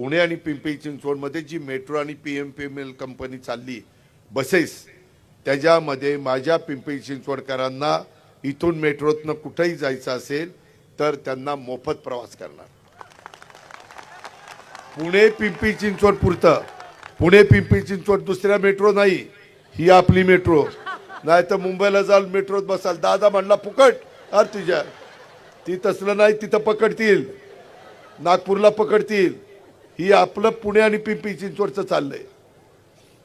पुणे आणि पिंपरी चिंचवडमध्ये जी मेट्रो आणि P M P M L company चालली बसेस त्याच्यामध्ये माझ्या पिंपरी चिंचवडकरांना इथून मेट्रोतनं कुठेही जायचं असेल तर त्यांना मोफत प्रवास करणार. पुणे पिंपरी चिंचवड पुरतं. पुणे पिंपरी चिंचवड दुसऱ्या मेट्रो नाही ही आपली मेट्रो. नाही तर मुंबईला जाल मेट्रोत बसाल. दादा म्हणला फुकट अरे तुझ्या ती तसलं नाही तिथं पकडतील. नागपूरला पकडतील. ही आपलं पुणे आणि पिंपरी चिंचवडचं चाललंय.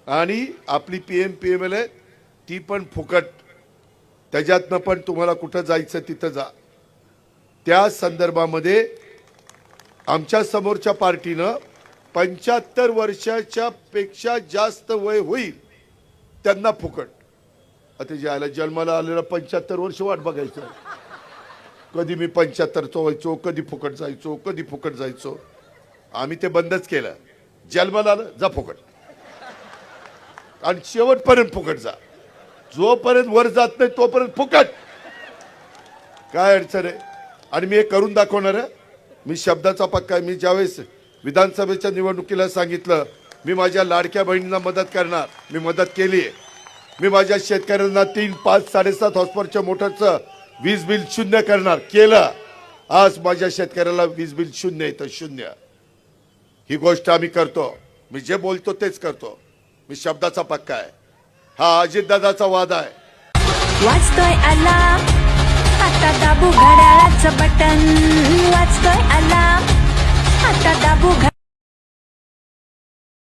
आणि आपली P M P M L आहे ती पण फुकट. त्याच्यातनं पण तुम्हाला कुठं जायचं तिथं जा. त्या संदर्भामध्ये आमच्या समोरच्या पार्टीनं पंच्याहत्तर वर्षाच्या पेक्षा जास्त वय होईल त्यांना फुकट. आता ज्याला जन्माला आलेला पंच्याहत्तर वर्ष वाट बघायचं. कधी मी पंच्याहत्तरचं व्हायचो कधी फुकट जायचो कधी फुकट जायचो. आम्ही ते बंदच केलं. जन्माला आलं जा फुकट. आणि शेवटपर्यंत फुकट जा. जोपर्यंत वर जात नाही तोपर्यंत फुकट. काय अडचण आहे? आणि मी हे करून दाखवणार आहे. मी शब्दाचा पक्का मी ज्यावेळेस विधानसभेच्या निवडणुकीला सांगितलं मी माझ्या लाडक्या बहिणींना मदत करणार. मी मदत केली आहे. मी माझ्या शेतकऱ्यांना तीन पाच साडेसात हॉस्पिटलच्या मोटरचं वीज बिल शून्य करणार. केलं. आज माझ्या शेतकऱ्याला वीज बिल शून्य येतं शून्य. ही गोष्ट आम्ही करतो. मी जे बोलतो तेच करतो. मी शब्दाचा पक्का आहे. हा अजितदादाचा वाद आहे. वाचतोय अलार्म आता दाबू घड्याळाचं बटन वाचतोय अलार्म आता